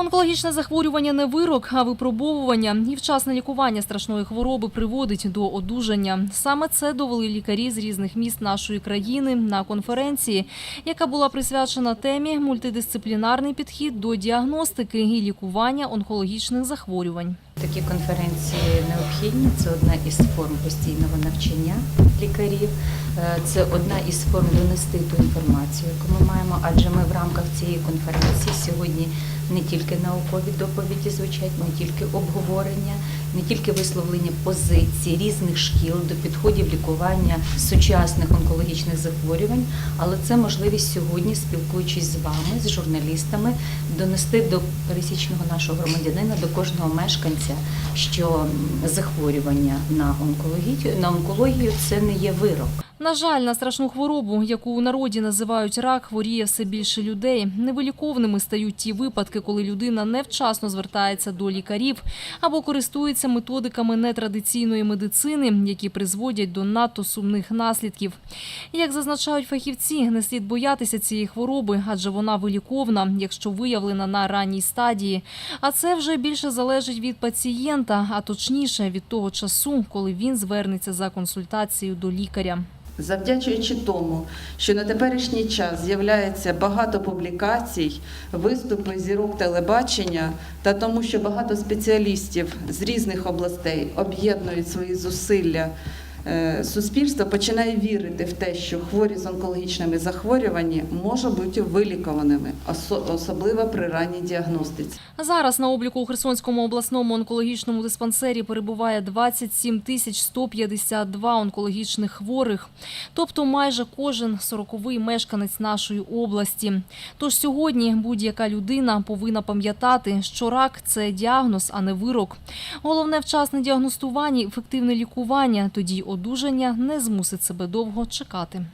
Онкологічне захворювання не вирок, а випробовування. І вчасне лікування страшної хвороби приводить до одужання. Саме це довели лікарі з різних міст нашої країни на конференції, яка була присвячена темі мультидисциплінарний підхід до діагностики і лікування онкологічних захворювань. Такі конференції необхідні. Це одна із форм постійного навчання лікарів. Е, Це одна із форм донести ту інформацію, яку ми маємо. Адже ми в рамках цієї конференції сьогодні не тільки наукові доповіді звучать, не тільки обговорення, не тільки висловлення позицій різних шкіл до підходів лікування сучасних онкологічних захворювань, але це можливість сьогодні, спілкуючись з вами, з журналістами, донести до пересічного нашого громадянина, до кожного мешканця, що захворювання на онкологію, на онкологію це не є вирок. На жаль, на страшну хворобу, яку у народі називають рак, хворіє все більше людей. Невиліковними стають ті випадки, коли людина невчасно звертається до лікарів або користується методиками нетрадиційної медицини, які призводять до надто сумних наслідків. Як зазначають фахівці, не слід боятися цієї хвороби, адже вона виліковна, якщо виявлена на ранній стадії. А це вже більше залежить від пацієнта, а точніше від того часу, коли він звернеться за консультацією до лікаря. Завдячуючи тому, що на теперішній час з'являється багато публікацій, виступи зірок телебачення та тому, що багато спеціалістів з різних областей об'єднують свої зусилля, суспільство починає вірити в те, що хворі з онкологічними захворюваннями можуть бути вилікуваними, осо- особливо при ранній діагностиці. Зараз на обліку у Херсонському обласному онкологічному диспансері перебуває 27 тисяч 152 онкологічних хворих, тобто майже кожен сороковий мешканець нашої області. Тож сьогодні будь-яка людина повинна пам'ятати, що рак – це діагноз, а не вирок. Головне – вчасне діагностування ефективне лікування, тоді одужання не змусить себе довго чекати.